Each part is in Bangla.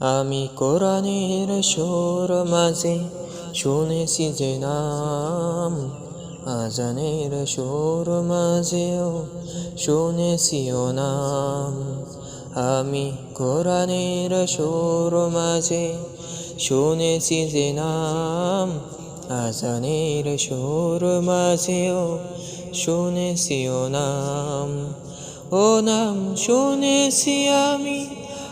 আমি কোরআনের সুর মাঝে শুনেছি যে নাম, আজানের সুর মাঝেও শুনেছি ও নাম। আমি কোরআনের সুর মাঝে শুনেছি যে নাম, আজানের সুর মাঝেও শুনেছি ও নাম। ও নাম শুনেছি আমি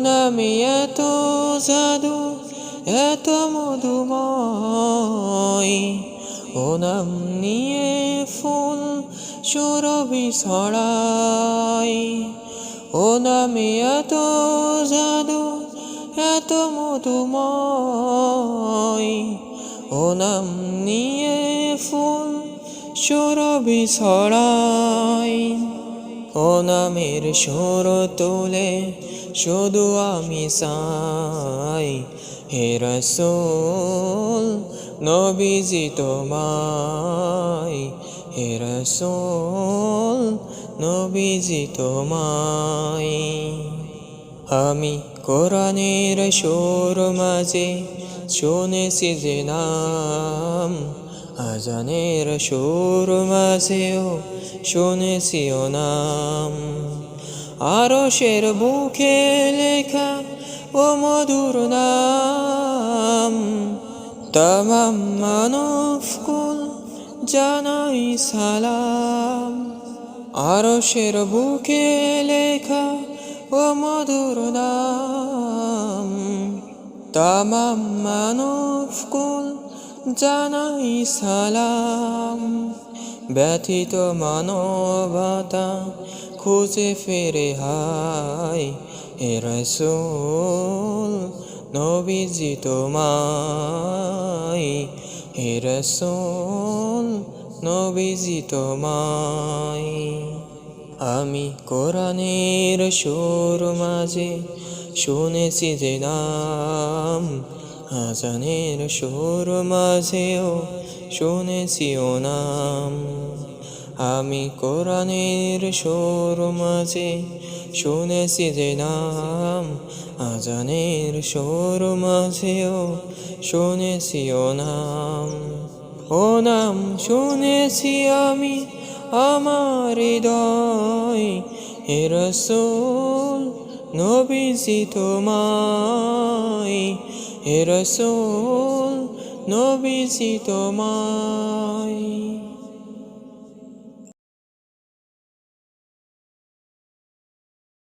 নামে এত জাদু, এত মধুময়। নাম নিয়ে ফুল সুরভি ছড়াই নামে এত জাদু, এত মধুময়। নাম নিয়ে ফুল সুরভি ছড়াই ও নামের সুর তোলে, শুধু আমি চাই হে রসুল, নবীজি তোমায়। হে রসুল, নবীজি তোমায়। আমি কোরআনের সুর মাঝে শুনেছি যে নাম আজানের সুর মাঝেও শুনেছি ও নাম। আরশের বুকে লেখা ও মধুর নাম। তামাম মানব কুল জানাই সালাম। আরশের বুকে লেখা ও মধুর নাম। তামাম মানব কুল জানাই সালাম। ব্যথিত মানবতা খুঁজে ফেরে হাই হে রসুল, নবীজি তোমায়। হে রসুল, নবীজি তোমায়। আমি কোরআনের সুর মাঝে শুনেছি যে নাম আজানের সুর মাঝেও শুনেছি ও নাম। আমি কোরআনের সুর মাঝে শুনেছি যে নাম। আজানের সুর মাঝেও শুনেছি ও নাম। ও নাম শুনেছি আমি আমার হৃদয়। হে রসুল, নবীজি তোমায় হে রসুল নবীজি তোমায়।